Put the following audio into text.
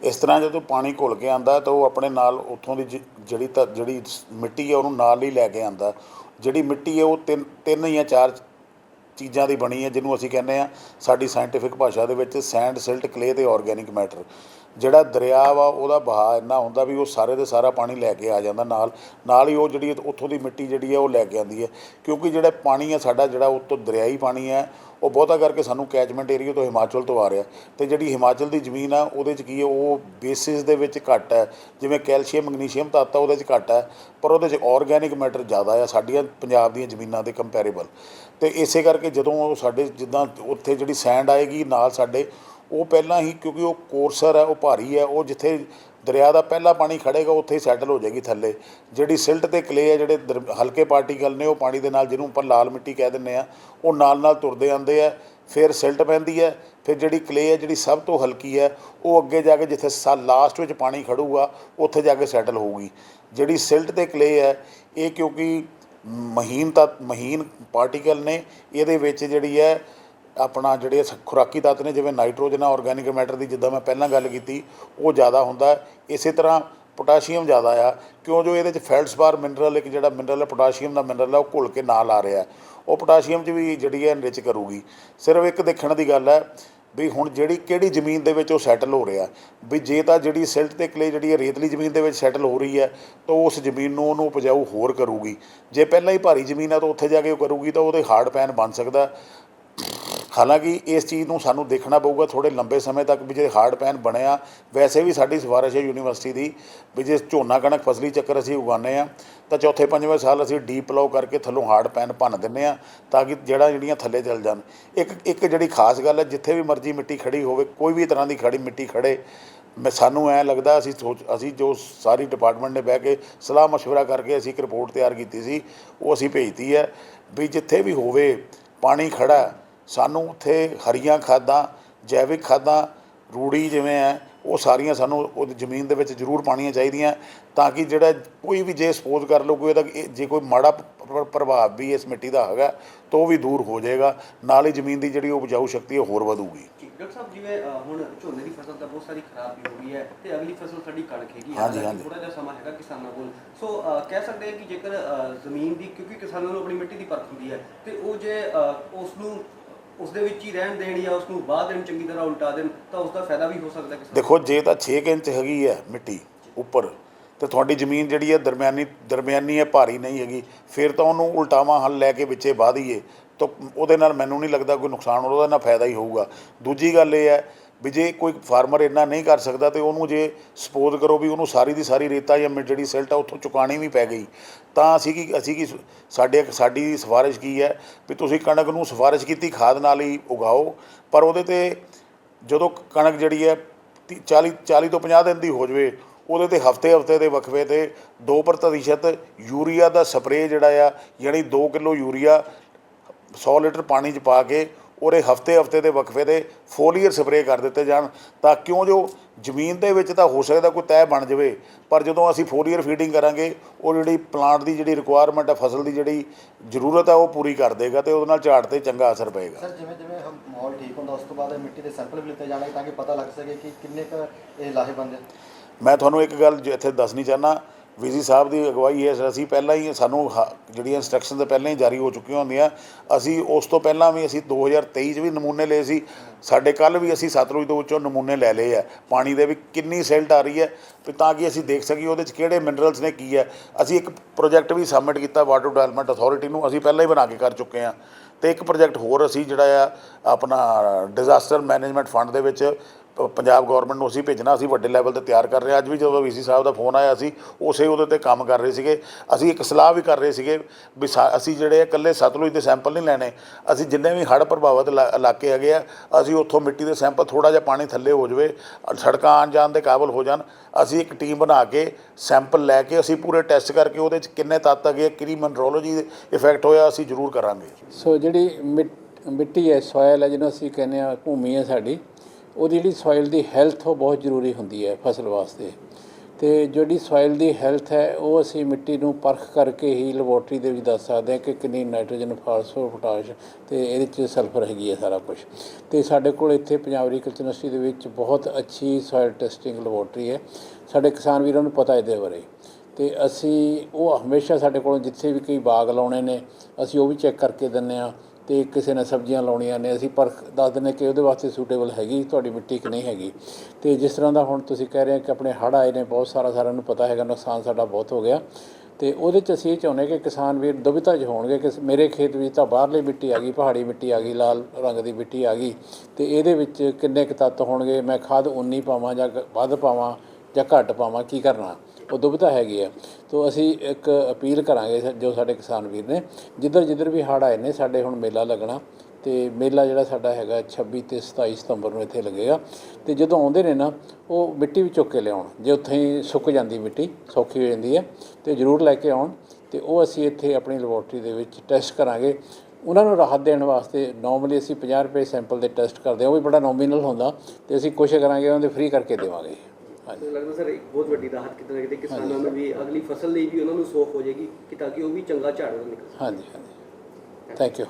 ਇਸ ਤਰ੍ਹਾਂ ਜਦੋਂ ਪਾਣੀ ਘੁਲ ਕੇ ਆਂਦਾ ਤਾਂ ਉਹ ਆਪਣੇ ਨਾਲ ਉੱਥੋਂ ਦੀ ਜ- ਜਿਹੜੀ ਤਾਂ, ਜਿਹੜੀ ਮਿੱਟੀ ਹੈ ਉਹਨੂੰ ਨਾਲ ਹੀ ਲੈ ਕੇ ਆਂਦਾ ਜਿਹੜੀ ਮਿੱਟੀ ਹੈ ਉਹ ਤਿੰਨ ਤਿੰਨ ਜਾਂ ਚਾਰ ਚੀਜ਼ਾਂ ਦੀ ਬਣੀ ਹੈ, ਜਿਹਨੂੰ ਅਸੀਂ ਕਹਿੰਦੇ ਆ ਸਾਡੀ ਸਾਇੰਟੀਫਿਕ ਭਾਸ਼ਾ ਦੇ ਵਿੱਚ ਸੈਂਡ ਸਿਲਟ ਕਲੇ ਤੇ ਆਰਗੈਨਿਕ ਮੈਟਰ ਜਿਹੜਾ ਦਰਿਆ ਵਾ, ਉਹਦਾ ਵਹਾਅ ਇੰਨਾ ਹੁੰਦਾ ਵੀ ਉਹ ਸਾਰੇ ਦੇ ਸਾਰਾ ਪਾਣੀ ਲੈ ਕੇ ਆ ਜਾਂਦਾ ਨਾਲ ਨਾਲ ਹੀ ਉਹ ਜਿਹੜੀ ਉੱਥੋਂ ਦੀ ਮਿੱਟੀ ਜਿਹੜੀ ਹੈ ਉਹ ਲੈ ਕੇ ਆਉਂਦੀ ਹੈ। ਕਿਉਂਕਿ ਜਿਹੜਾ ਪਾਣੀ ਹੈ ਸਾਡਾ, ਜਿਹੜਾ ਉੱਤੋਂ ਦਰਿਆਈ ਪਾਣੀ ਹੈ ਉਹ ਬਹੁਤਾ ਕਰਕੇ ਸਾਨੂੰ ਕੈਚਮੈਂਟ ਏਰੀਆ ਤੋਂ ਹਿਮਾਚਲ ਤੋਂ ਆ ਰਿਹਾ। ਤੇ ਜਿਹੜੀ ਹਿਮਾਚਲ ਦੀ ਜ਼ਮੀਨ ਆ, ਉਹਦੇ 'ਚ ਕੀ ਹੈ ਉਹ ਬੇਸਿਸ ਦੇ ਵਿੱਚ ਘੱਟ ਹੈ ਜਿਵੇਂ ਕੈਲਸ਼ੀਅਮ, ਮੈਗਨੀਸ਼ੀਅਮ ਤੱਤ ਆ ਉਹਦੇ 'ਚ ਘੱਟ ਹੈ ਪਰ ਉਹਦੇ 'ਚ ਆਰਗੈਨਿਕ ਮੈਟਰ ਜ਼ਿਆਦਾ ਆ, ਸਾਡੀਆਂ ਪੰਜਾਬ ਦੀਆਂ ਜ਼ਮੀਨਾਂ ਦੇ ਕੰਪੈਰੀਬਲ ਤੇ ਇਸੇ ਕਰਕੇ ਜਦੋਂ ਉਹ ਸਾਡੇ, ਜਿੱਦਾਂ ਉੱਥੇ ਜਿਹੜੀ ਸੈਂਡ ਆਏਗੀ, ਨਾਲ ਸਾਡੇ ਉਹ ਪਹਿਲਾਂ ਹੀ, ਕਿਉਂਕਿ ਉਹ ਕੋਰਸਰ ਹੈ, ਉਹ ਭਾਰੀ ਹੈ, ਉਹ ਜਿੱਥੇ ਦਰਿਆ ਦਾ ਪਹਿਲਾ ਪਾਣੀ ਖੜੇਗਾ, ਉੱਥੇ ਹੀ ਸੈਟਲ ਹੋ ਜਾਏਗੀ ਥੱਲੇ। ਜਿਹੜੀ ਸਿਲਟ ਤੇ ਕਲੇ ਹੈ, ਜਿਹੜੇ ਦਰ- ਹਲਕੇ ਪਾਰਟੀਕਲ ਨੇ, ਉਹ ਪਾਣੀ ਦੇ ਨਾਲ, ਜਿਹਨੂੰ ਆਪਾਂ ਲਾਲ ਮਿੱਟੀ ਕਹਿ ਦਿੰਦੇ ਆ ਉਹ ਨਾਲ ਨਾਲ ਤੁਰਦੇ ਆਉਂਦੇ ਆ ਫਿਰ ਸਿਲਟ ਪੈਂਦੀ ਹੈ, ਫਿਰ ਜਿਹੜੀ ਕਲੇ ਹੈ, ਜਿਹੜੀ ਸਭ ਤੋਂ ਹਲਕੀ ਹੈ, ਉਹ ਅੱਗੇ ਜਾ ਕੇ ਜਿੱਥੇ ਸਾ ਲਾਸਟ ਵਿੱਚ ਪਾਣੀ ਖੜੂਗਾ, ਉੱਥੇ ਜਾ ਕੇ ਸੈਟਲ ਹੋਊਗੀ। ਜਿਹੜੀ ਸਿਲਟ ਤੇ ਕਲੇ ਹੈ, ਇਹ ਕਿਉਂਕਿ ਮਹੀਨ ਤੱਤ, ਮਹੀਨ ਪਾਰਟੀਕਲ ਨੇ, ਇਹਦੇ ਵਿੱਚ ਜਿਹੜੀ ਹੈ ਆਪਣਾ ਜਿਹੜੇ ਸ- ਖੁਰਾਕੀ ਤੱਤ ਨੇ, ਜਿਵੇਂ ਨਾਈਟ੍ਰੋਜਨ ਆ ਆਰਗੈਨਿਕ ਮੈਟਰ ਦੀ ਜਿੱਦਾਂ ਮੈਂ ਪਹਿਲਾਂ ਗੱਲ ਕੀਤੀ, ਉਹ ਜ਼ਿਆਦਾ ਹੁੰਦਾ ਇਸੇ ਤਰ੍ਹਾਂ ਪੋਟਾਸ਼ੀਅਮ ਜ਼ਿਆਦਾ ਆ। ਕਿਉਂ? ਜੋ ਇਹਦੇ ਚ ਫੈਲਡਸਪਾਰ ਮਿਨਰਲ ਇੱਕ ਜਿਹੜਾ ਮਿਨਰਲ ਹੈ, ਪੋਟਾਸ਼ੀਅਮ ਦਾ ਮਿਨਰਲ ਹੈ, ਉਹ ਘੁਲ ਕੇ ਨਾਲ ਆ ਰਿਹਾ ਉਹ ਪੋਟਾਸ਼ੀਅਮ 'ਚ ਵੀ ਜਿਹੜੀ ਹੈ ਐਨਰਿਚ ਕਰੂਗੀ। ਸਿਰਫ ਇੱਕ ਦੇਖਣ ਦੀ ਗੱਲ ਹੈ ਵੀ ਹੁਣ ਜਿਹੜੀ ਕਿਹੜੀ ਜ਼ਮੀਨ ਦੇ ਵਿੱਚ ਉਹ ਸੈਟਲ ਹੋ ਰਿਹਾ। ਵੀ ਜੇ ਤਾਂ ਜਿਹੜੀ ਸਿਲਟ ਤੇ ਕਲੇ ਜਿਹੜੀ ਹੈ, ਰੇਤਲੀ ਜ਼ਮੀਨ ਦੇ ਵਿੱਚ ਸੈਟਲ ਹੋ ਰਹੀ ਹੈ, ਤਾਂ ਉਸ ਜ਼ਮੀਨ ਨੂੰ ਉਹਨੂੰ ਉਪਜਾਊ ਹੋਰ ਕਰੂਗੀ। ਜੇ ਪਹਿਲਾਂ ਹੀ ਭਾਰੀ ਜ਼ਮੀਨ ਆ, ਤਾਂ ਉੱਥੇ ਜਾ ਕੇ ਉਹ ਕਰੂਗੀ, ਤਾਂ ਉਹਦੇ ਹਾਰਡ ਪੈਨ ਬਣ ਸਕਦਾ। ਹਾਲਾਂਕਿ ਇਸ ਚੀਜ਼ ਨੂੰ ਸਾਨੂੰ ਦੇਖਣਾ ਪਊਗਾ ਥੋੜੇ ਲੰਬੇ ਸਮੇਂ ਤੱਕ ਵੀ ਜੇ ਹਾਰਡ ਪੈਨ ਬਣਿਆ ਵੈਸੇ ਵੀ ਸਾਡੀ ਸਿਫਾਰਿਸ਼ ਹੈ ਯੂਨੀਵਰਸਿਟੀ ਦੀ ਵੀ ਜੇ ਝੋਨਾ ਕਣਕ ਫਸਲੀ ਚੱਕਰ ਅਸੀਂ ਉਗਾਉਂਦੇ ਆ ਤਾਂ ਚੌਥੇ ਪੰਜਵੇਂ ਸਾਲ ਅਸੀਂ ਡੀਪ ਪਲਾਉ ਕਰਕੇ ਥੱਲੋਂ ਹਾਰਡ ਪੈਨ ਭੰਨ ਦਿੰਨੇ ਆ ਤਾਂ ਕਿ ਜਿਹੜਾ ਜਿਹੜੀਆਂ ਥੱਲੇ ਚੱਲ ਜਾਣ ਇੱਕ ਇੱਕ ਜਿਹੜੀ ਖਾਸ ਗੱਲ ਹੈ ਜਿੱਥੇ ਵੀ ਮਰਜ਼ੀ ਮਿੱਟੀ ਖੜੀ ਹੋਵੇ ਕੋਈ ਵੀ ਤਰ੍ਹਾਂ ਦੀ ਖੜੀ ਮਿੱਟੀ ਖੜੇ ਮੈਂ ਸਾਨੂੰ ਐ ਲੱਗਦਾ ਅਸੀਂ ਸੋਚ ਅਸੀਂ ਜੋ ਸਾਰੀ ਡਿਪਾਰਟਮੈਂਟ ਨੇ ਬਹਿ ਕੇ ਸਲਾਹ مشورہ ਕਰਕੇ ਅਸੀਂ ਇੱਕ ਰਿਪੋਰਟ ਤਿਆਰ ਕੀਤੀ ਸੀ ਉਹ ਅਸੀਂ ਭੇਜਤੀ ਹੈ ਵੀ ਜਿੱਥੇ ਵੀ ਹੋਵੇ ਪਾਣੀ ਖੜਾ ਹੈ, ਸਾਨੂੰ ਉੱਥੇ ਹਰੀਆਂ ਖਾਦਾਂ ਜੈਵਿਕ ਖਾਦਾਂ ਰੂੜੀ ਜਿਵੇਂ ਹੈ ਉਹ ਸਾਰੀਆਂ ਸਾਨੂੰ ਉਹ ਜ਼ਮੀਨ ਦੇ ਵਿੱਚ ਜ਼ਰੂਰ ਪਾਣੀਆਂ ਚਾਹੀਦੀਆਂ ਤਾਂ ਕਿ ਜਿਹੜਾ ਕੋਈ ਵੀ ਜੇ ਸਪੋਜ਼ ਕਰ ਲਓ ਕੋਈ ਇਹਦਾ ਇਹ- ਜੇ ਕੋਈ ਮਾੜਾ ਪ੍ਰਭਾਵ ਵੀ ਇਸ ਮਿੱਟੀ ਦਾ ਹੈਗਾ ਤਾਂ ਉਹ ਵੀ ਦੂਰ ਹੋ ਜਾਏਗਾ ਨਾਲ ਹੀ ਜ਼ਮੀਨ ਦੀ ਜਿਹੜੀ ਉਪਜਾਊ ਸ਼ਕਤੀ ਉਹ ਹੋਰ ਵਧੂਗੀ ਡਾਕਟਰ ਸਾਹਿਬ ਜਿਵੇਂ ਹੁਣ ਝੋਨੇ ਦੀ ਫਸਲ ਤਾਂ ਬਹੁਤ ਸਾਰੀ ਖਰਾਬ ਵੀ ਹੋ ਗਈ ਹੈ ਤੇ ਅਗਲੀ ਫਸਲ ਸਾਡੀ ਕਣਕ ਹੈਗੀ ਹਾਂਜੀ, ਹਾਂਜੀ। ਥੋੜਾ ਜਿਹਾ ਸਮਾਂ ਹੈਗਾ ਕਿਸਾਨਾਂ ਕੋਲ ਸੋ ਕਹਿ ਸਕਦੇ ਹਾਂ ਕਿ ਜੇਕਰ ਅ, ਜ਼ਮੀਨ ਦੀ ਕਿਉਂਕਿ ਕਿਸਾਨਾਂ ਨੂੰ ਆਪਣੀ ਮਿੱਟੀ ਦੀ ਪਰਖ ਹੁੰਦੀ ਹੈ ਤੇ ਉਹ ਜੇ ਅ, ਉਸ ਨੂੰ ਉਸ ਦੇ ਵਿੱਚ ਹੀ ਰਹਿਣ ਦੇਣ ਜਾਂ ਉਸ ਨੂੰ ਬਾਅਦ ਦੇਣ ਚੰਗੀ ਤਰ੍ਹਾਂ ਉਲਟਾ ਦੇਣ ਤਾਂ ਉਸ ਦਾ ਫਾਇਦਾ ਵੀ ਹੋ ਸਕਦਾ ਕਿਸਾਨ ਦੇਖੋ ਜੇ ਤਾਂ 6 ਇੰਚ ਹੈਗੀ ਹੈ ਮਿੱਟੀ ਉੱਪਰ ਤੇ ਤੁਹਾਡੀ ਜ਼ਮੀਨ ਜਿਹੜੀ ਹੈ ਦਰਮਿਆਨੀ ਦਰਮਿਆਨੀ ਹੈ ਭਾਰੀ ਨਹੀਂ ਹੈਗੀ ਫਿਰ ਤਾਂ ਉਹਨੂੰ ਉਲਟਾਵਾਂ ਹੱਲ ਲੈ ਕੇ ਵਿੱਚੇ ਵਾਹ ਦਈਏ ਤਾਂ ਉਹਦੇ ਨਾਲ ਮੈਨੂੰ ਨਹੀਂ ਲੱਗਦਾ ਕੋਈ ਨੁਕਸਾਨ ਹੋਣਾ, ਉਹਦਾ ਨਾਲ ਫਾਇਦਾ ਹੀ ਹੋਊਗਾ। ਦੂਜੀ ਗੱਲ ਇਹ ਹੈ ਵੀ ਜੇ ਕੋਈ ਫਾਰਮਰ ਇੰਨਾ ਨਹੀਂ ਕਰ ਸਕਦਾ ਤੇ ਉਹਨੂੰ ਜੇ ਸਪੋਜ਼ ਕਰੋ ਵੀ ਉਹਨੂੰ ਸਾਰੀ ਦੀ ਸਾਰੀ ਰੇਤਾ ਜਾਂ ਮਿ- ਜਿਹੜੀ ਸਿਲਟ ਆ ਉੱਥੋਂ ਚੁਕਾਣੀ ਵੀ ਪੈ ਗਈ, ਤਾਂ ਅਸੀਂ ਕੀ ਅਸੀਂ ਕੀ ਸਾਡੇ ਸਾਡੀ ਸਿਫਾਰਿਸ਼ ਕੀ ਹੈ ਵੀ ਤੁਸੀਂ ਕਣਕ ਨੂੰ ਸਿਫਾਰਿਸ਼ ਕੀਤੀ, ਖਾਦ ਨਾਲ ਹੀ ਉਗਾਓ, ਪਰ ਉਹਦੇ ਤੇ ਜਦੋਂ ਕਣਕ ਜਿਹੜੀ ਹੈ 40 40 ਤੋਂ 50 ਦਿਨ ਦੀ ਹੋ ਜਵੇ, ਉਹਦੇ ਤੇ ਹਫ਼ਤੇ ਹਫ਼ਤੇ ਦੇ ਵਕਫੇ ਤੇ 2% ਯੂਰੀਆ ਦਾ ਸਪਰੇਅ ਜਿਹੜਾ ਆ, ਯਾਨੀ 2 ਕਿਲੋ ਯੂਰੀਆ 100 ਲੀਟਰ ਪਾਣੀ 'ਚ ਪਾ ਕੇ ਉਹਦੇ ਹਫ਼ਤੇ ਹਫ਼ਤੇ ਦੇ ਵਕਫੇ ਦੇ ਫੋਲੀਅਰ ਸਪਰੇਅ ਕਰ ਦਿੱਤੇ ਜਾਣ ਤਾਂ ਕਿਉਂ ਜੋ ਜ਼ਮੀਨ ਦੇ ਵਿੱਚ ਤਾਂ ਹੋ ਸਕਦਾ ਕੋਈ ਤੈਅ ਬਣ ਜਾਵੇ ਪਰ ਜਦੋਂ ਅਸੀਂ ਫੋਲੀਅਰ ਫੀਡਿੰਗ ਕਰਾਂਗੇ ਉਹ ਜਿਹੜੀ ਪਲਾਂਟ ਦੀ ਜਿਹੜੀ ਰਿਕੁਆਇਰਮੈਂਟ ਹੈ ਫਸਲ ਦੀ ਜਿਹੜੀ ਜ਼ਰੂਰਤ ਹੈ ਉਹ ਪੂਰੀ ਕਰ ਦੇਗਾ ਤੇ ਉਹਦੇ ਨਾਲ ਝਾੜ ਤੇ ਚੰਗਾ ਅਸਰ ਪਏਗਾ। ਸਰ ਜਿਵੇਂ ਜਿਵੇਂ ਮਾਹੌਲ ਠੀਕ ਹੁੰਦਾ ਉਸ ਤੋਂ ਬਾਅਦ ਮਿੱਟੀ ਦੇ ਸੈਂਪਲ ਵੀ ਲਿੱਤੇ ਜਾਣਗੇ ਤਾਂ ਕਿ ਪਤਾ ਲੱਗ ਸਕੇ ਕਿ ਕਿੰਨੇ ਕੁ ਇਹ ਲਾਹੇਵੰਦ ਹੈ ਮੈਂ ਤੁਹਾਨੂੰ ਇੱਕ ਗੱਲ ਇੱਥੇ ਦੱਸਣੀ ਚਾਹਨਾ ਵੀਜੀ ਸਾਹਿਬ ਦੀ ਅਗਵਾਈ ਹੈ ਅਸੀਂ ਪਹਿਲਾਂ ਹੀ ਸਾਨੂੰ ਹ- ਜਿਹੜੀਆਂ ਇਨਸਟਰਕਸ਼ਨ ਤਾਂ ਪਹਿਲਾਂ ਹੀ ਜਾਰੀ ਹੋ ਚੁੱਕੀਆਂ ਹੁੰਦੀਆਂ। ਅਸੀਂ ਉਸ ਤੋਂ ਪਹਿਲਾਂ ਵੀ ਅਸੀਂ 2023 'ਚ ਵੀ ਨਮੂਨੇ ਲਏ ਸੀ। ਸਾਡੇ ਕੱਲ ਵੀ ਅਸੀਂ ਸਤਲੁਜ ਤੋਂ ਵਿੱਚੋਂ ਨਮੂਨੇ ਲੈ ਲਏ ਆ। ਪਾਣੀ ਦੇ ਵੀ ਕਿੰਨੀ ਸਿਲਟ ਆ ਰਹੀ ਹੈ ਵੀ ਤਾਂ ਕਿ ਅਸੀਂ ਦੇਖ ਸਕੀਏ ਉਹਦੇ 'ਚ ਕਿਹੜੇ ਮਿਨਰਲਸ ਨੇ ਕੀ ਹੈ। ਅਸੀਂ ਇੱਕ ਪ੍ਰੋਜੈਕਟ ਵੀ ਸਬਮਿਟ ਕੀਤਾ ਵਾਟਰ ਡਿਵੈਲਪਮੈਂਟ ਅਥਾਰਟੀ ਨੂੰ, ਅਸੀਂ ਪਹਿਲਾਂ ਹੀ ਬਣਾ ਕੇ ਕਰ ਚੁੱਕੇ ਹਾਂ। ਤੇ ਇੱਕ ਪ੍ਰੋਜੈਕਟ ਹੋਰ ਅਸੀਂ ਜਿਹੜਾ ਆ, ਆਪਣਾ ਡਿਜ਼ਾਸਟਰ ਮੈਨੇਜਮੈਂਟ ਫੰਡ ਦੇ ਵਿੱਚ ਪੰਜਾਬ ਗਵਰਨਮੈਂਟ ਨੂੰ ਅਸੀਂ ਭੇਜਣਾ, ਅਸੀਂ ਵੱਡੇ ਲੈਵਲ ਤੇ ਤਿਆਰ ਕਰ ਰਹੇ ਹਾਂ। ਅੱਜ ਵੀ ਜਦੋਂ ਵੀਸੀ ਸਾਹਿਬ ਦਾ ਫੋਨ ਆਇਆ ਅਸੀਂ ਉਸੇ ਉਹਦੇ ਤੇ ਕੰਮ ਕਰ ਰਹੇ ਸੀਗੇ। ਅਸੀਂ ਇੱਕ ਸਲਾਹ ਵੀ ਕਰ ਰਹੇ ਸੀਗੇ ਵੀ ਸਾ- ਅਸੀਂ ਜਿਹੜੇ ਇਕੱਲੇ ਸਤਲੁਜ ਦੇ ਸੈਂਪਲ ਨਹੀਂ ਲੈਣੇ। ਅਸੀਂ ਜਿੰਨੇ ਵੀ ਹੜ੍ਹ ਪ੍ਰਭਾਵਿਤ ਇਲਾ- ਇਲਾਕੇ ਹੈਗੇ ਆ, ਅਸੀਂ ਉੱਥੋਂ ਮਿੱਟੀ ਦੇ ਸੈਂਪਲ ਥੋੜਾ ਜਿਹਾ ਪਾਣੀ ਥੱਲੇ ਹੋ ਜਾਵੇ, ਸੜਕਾਂ ਆਉਣ ਜਾਣ ਦੇ ਕਾਬਲ ਹੋ ਜਾਣ। ਅਸੀਂ ਇੱਕ ਟੀਮ ਬਣਾ ਕੇ ਸੈਂਪਲ ਲੈ ਕੇ ਅਸੀਂ ਪੂਰੇ ਟੈਸਟ ਕਰਕੇ ਉਹਦੇ 'ਚ ਕਿੰਨੇ ਤੱਤ ਹੈਗੇ ਕਿਹੜੀ ਮਿਨਰੋਲੋਜੀ ਇਫੈਕਟ ਹੋਇਆ, ਅਸੀਂ ਜ਼ਰੂਰ ਕਰਾਂਗੇ। ਸੋ ਜਿਹੜੀ ਮਿੱਟ- ਮਿੱਟੀ ਹੈ ਸੋਇਲ ਹੈ, ਜਿਹਨੂੰ ਅਸੀਂ ਕਹਿੰਦੇ ਆ ਭੂਮੀ ਹੈ ਸਾਡੀ ਉਹਦੀ ਜਿਹੜੀ ਸੋਇਲ ਦੀ ਹੈਲਥ ਉਹ ਬਹੁਤ ਜ਼ਰੂਰੀ ਹੁੰਦੀ ਹੈ ਫਸਲ ਵਾਸਤੇ। ਤੇ ਜਿਹੜੀ ਸੋਇਲ ਦੀ ਹੈਲਥ ਹੈ, ਉਹ ਅਸੀਂ ਮਿੱਟੀ ਨੂੰ ਪਰਖ ਕਰਕੇ ਹੀ ਲੈਬੋਰਟਰੀ ਦੇ ਵਿੱਚ ਦੱਸ ਸਕਦੇ ਹਾਂ ਕਿ ਕਿੰਨੀ ਨਾਈਟ੍ਰੋਜਨ ਫਾਸਫੋਰ ਪੋਟਾਸ਼ ਤੇ ਇਹਦੇ ਚ ਸਲਫਰ ਹੈਗੀ ਹੈ ਸਾਰਾ ਕੁਝ ਤੇ ਸਾਡੇ ਕੋਲ ਇੱਥੇ ਪੰਜਾਬ ਐਗਰੀਕਲਚਰ ਯੂਨੀਵਰਸਿਟੀ ਦੇ ਵਿੱਚ ਬਹੁਤ ਅੱਛੀ ਸੋਇਲ ਟੈਸਟਿੰਗ ਲੈਬੋਰਟਰੀ ਹੈ। ਸਾਡੇ ਕਿਸਾਨ ਵੀਰਾਂ ਨੂੰ ਪਤਾ ਇਹਦੇ ਬਾਰੇ। ਤੇ ਅਸੀਂ, ਉਹ ਹਮੇਸ਼ਾ ਸਾਡੇ ਕੋਲੋਂ ਜਿੱਥੇ ਵੀ ਕੋਈ ਬਾਗ ਲਾਉਣੇ ਨੇ, ਅਸੀਂ ਉਹ ਵੀ ਚੈੱਕ ਕਰਕੇ ਦਿੰਨੇ ਆ ਤੇ ਕਿਸੇ ਨੇ ਸਬਜ਼ੀਆਂ ਲਾਉਣੀਆਂ ਨੇ, ਅਸੀਂ ਪਰ ਦੱਸ ਦਿੰਦੇ ਕਿ ਉਹਦੇ ਵਾਸਤੇ ਸੂਟੇਬਲ ਹੈਗੀ, ਤੁਹਾਡੀ ਮਿੱਟੀ ਕਿ ਨਹੀਂ ਹੈਗੀ। ਤੇ ਜਿਸ ਤਰ੍ਹਾਂ ਦਾ ਹੁਣ ਤੁਸੀਂ ਕਹਿ ਰਹੇ ਕਿ ਆਪਣੇ ਹੜ੍ਹ ਆਏ ਨੇ, ਬਹੁਤ ਸਾਰਾ ਸਾਰਿਆਂ ਨੂੰ ਪਤਾ ਹੈਗਾ, ਨੁਕਸਾਨ ਸਾਡਾ ਬਹੁਤ ਹੋ ਗਿਆ। ਤੇ ਉਹਦੇ ਚ ਅਸੀਂ ਇਹ ਚਾਹੁੰਦੇ ਕਿ ਕਿਸਾਨ ਵੀਰ ਦੁਵਿਧਾ 'ਚ ਹੋਣਗੇ ਕਿ ਮੇਰੇ ਖੇਤ ਵਿੱਚ ਤਾਂ ਬਾਹਰਲੀ ਮਿੱਟੀ ਆ ਗਈ, ਪਹਾੜੀ ਮਿੱਟੀ ਆ ਗਈ, ਲਾਲ ਰੰਗ ਦੀ ਮਿੱਟੀ ਆ ਗਈ। ਤੇ ਇਹਦੇ ਵਿੱਚ ਕਿੰਨੇ ਕੁ ਤੱਤ ਹੋਣਗੇ, ਮੈਂ ਖਾਦ ਉਨੀ ਪਾਵਾਂ ਜਾਂ ਗ- ਵੱਧ ਪਾਵਾਂ ਜਾਂ ਘੱਟ ਪਾਵਾਂ, ਕੀ ਕਰਨਾ? ਉਹ ਦੁਬਿਧਾ ਹੈਗੀ ਹੈ ਤੋ ਅਸੀਂ ਇੱਕ ਅਪੀਲ ਕਰਾਂਗੇ ਜੋ ਸਾਡੇ ਕਿਸਾਨ ਵੀਰ ਨੇ, ਜਿੱਧਰ ਜਿੱਧਰ ਵੀ ਹੜ੍ਹ ਆਏ ਨੇ, ਸਾਡੇ ਹੁਣ ਮੇਲਾ ਲੱਗਣਾ, ਤੇ ਮੇਲਾ ਜਿਹੜਾ ਸਾਡਾ ਹੈਗਾ 26 ਤੇ 27 ਸਤੰਬਰ ਨੂੰ ਇੱਥੇ ਲੱਗੇਗਾ, ਤੇ ਜਦੋਂ ਆਉਂਦੇ ਨੇ ਨਾ, ਉਹ ਮਿੱਟੀ ਵੀ ਚੁੱਕ ਕੇ ਲਿਆਉਣ, ਜੇ ਉੱਥੇ ਹੀ ਸੁੱਕ ਜਾਂਦੀ ਮਿੱਟੀ, ਸੌਖੀ ਹੋ ਜਾਂਦੀ ਹੈ, ਤੇ ਜ਼ਰੂਰ ਲੈ ਕੇ ਆਉਣ, ਤੇ ਉਹ ਅਸੀਂ ਇੱਥੇ ਆਪਣੀ ਲੈਬੋਰਟਰੀ ਦੇ ਵਿੱਚ ਟੈਸਟ ਕਰਾਂਗੇ। ਉਹਨਾਂ ਨੂੰ ਰਾਹਤ ਦੇਣ ਵਾਸਤੇ ਨਾਰਮਲੀ ਅਸੀਂ 50 ਰੁਪਏ ਸੈਂਪਲ ਦੇ ਟੈਸਟ ਕਰਦੇ ਹਾਂ, ਉਹ ਵੀ ਬੜਾ ਨੋਮੀਨਲ ਹੁੰਦਾ, ਤੇ ਅਸੀਂ ਕੋਸ਼ਿਸ਼ ਕਰਾਂਗੇ ਉਹਨਾਂ ਦੇ ਫ੍ਰੀ ਕਰਕੇ ਦੇਵਾਂਗੇ। ਮੈਨੂੰ ਲੱਗਦਾ ਸਰ ਇੱਕ ਬਹੁਤ ਵੱਡੀ ਰਾਹਤ ਕਿਤੇ ਨਾ ਕਿਤੇ ਕਿਸਾਨਾਂ ਨੂੰ ਵੀ ਅਗਲੀ ਫਸਲ ਲਈ ਵੀ ਉਹਨਾਂ ਨੂੰ ਸੌਖ ਹੋ ਜਾਏਗੀ ਕਿ ਤਾਂ ਕਿ ਉਹ ਵੀ ਚੰਗਾ ਝਾੜ ਨਿਕਲ ਹਾਂਜੀ ਹਾਂਜੀ। Thank you